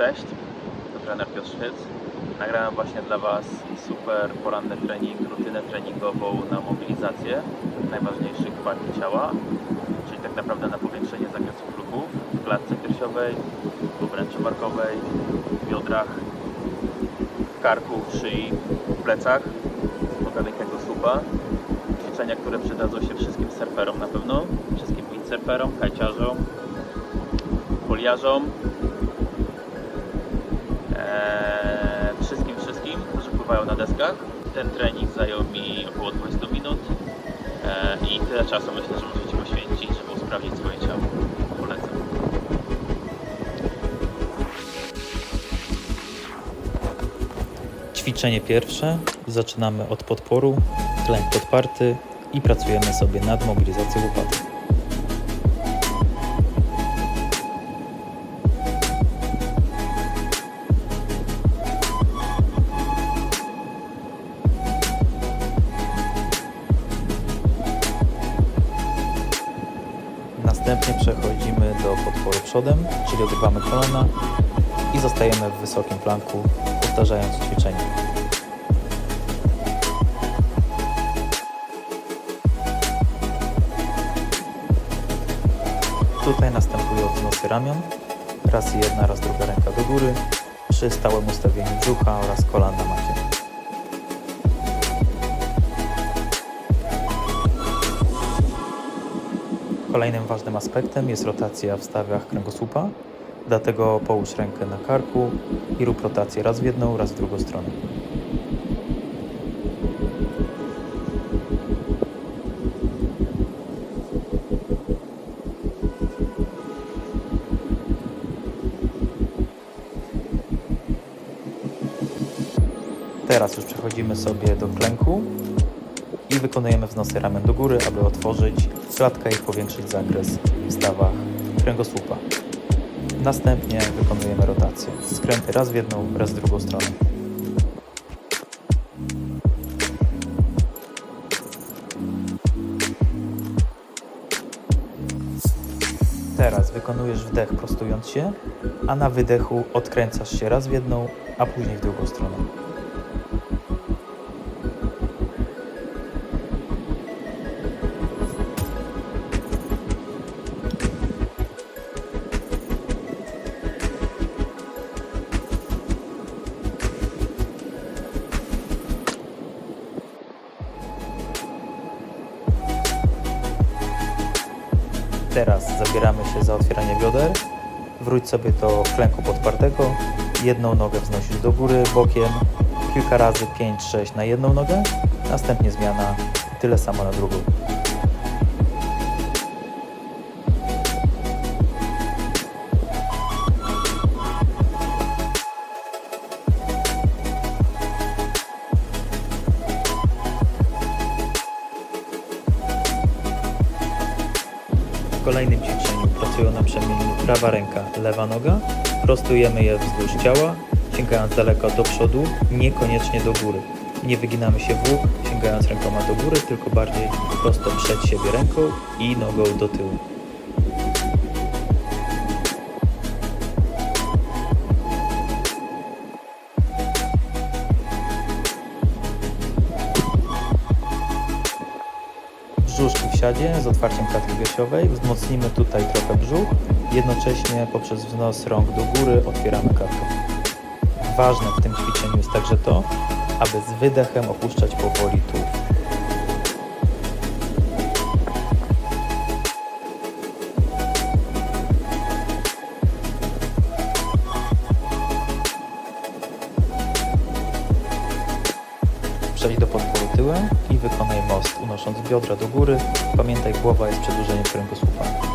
Cześć, to trener Piotr Szwyc. Nagrałem właśnie dla Was super poranny trening, rutynę treningową na mobilizację najważniejszych partii ciała, czyli tak naprawdę na powiększenie zakresu ruchów w klatce piersiowej, w obręczy barkowej, w biodrach, w karku, w szyi, w plecach, od wielkiego słupa. Ćwiczenia, które przydadzą się wszystkim surferom na pewno, wszystkim windsurferom, hajciarzom, foliarzom, Eee, wszystkim, wszystkim, którzy pływają na deskach. Ten trening zajął mi około 20 minut eee, i tyle czasu myślę, że możecie poświęcić, żeby usprawnić swoje ciało. Polecam. Ćwiczenie pierwsze. Zaczynamy od podporu, klęk podparty i pracujemy sobie nad mobilizacją łopaty. Następnie przechodzimy do podporu przodem, czyli odrywamy kolana i zostajemy w wysokim planku, powtarzając ćwiczenie. Tutaj następują wznosy ramion, raz jedna, raz druga ręka do góry, przy stałym ustawieniu brzucha oraz kolan na macie. Kolejnym ważnym aspektem jest rotacja w stawiach kręgosłupa, dlatego połóż rękę na karku i rób rotację raz w jedną, raz w drugą stronę. Teraz już przechodzimy sobie do klęku i wykonujemy wznosy ramion do góry, aby otworzyć klatkę i powiększyć zakres w stawach kręgosłupa. Następnie wykonujemy rotację. Skręty raz w jedną, raz w drugą stronę. Teraz wykonujesz wdech prostując się, a na wydechu odkręcasz się raz w jedną, a później w drugą stronę. Teraz zabieramy się za otwieranie bioder. Wróć sobie do klęku podpartego. Jedną nogę wznosisz do góry bokiem. Kilka razy 5-6 na jedną nogę. Następnie zmiana. Tyle samo na drugą. Kolejnym ćwiczeniu pracują nam przemiennie prawa ręka, lewa noga. Prostujemy je wzdłuż ciała, sięgając daleko do przodu, niekoniecznie do góry. Nie wyginamy się w łuk, sięgając rękoma do góry, tylko bardziej prosto przed siebie ręką i nogą do tyłu. Brzuszki w siadzie z otwarciem klatki piersiowej. Wzmocnimy tutaj trochę brzuch. Jednocześnie poprzez wznos rąk do góry otwieramy klatkę. Ważne w tym ćwiczeniu jest także to, aby z wydechem opuszczać powoli tułów. Przejdź do podporu tyłem i wykonaj most, unosząc biodra do góry. Pamiętaj, głowa jest przedłużeniem kręgosłupa.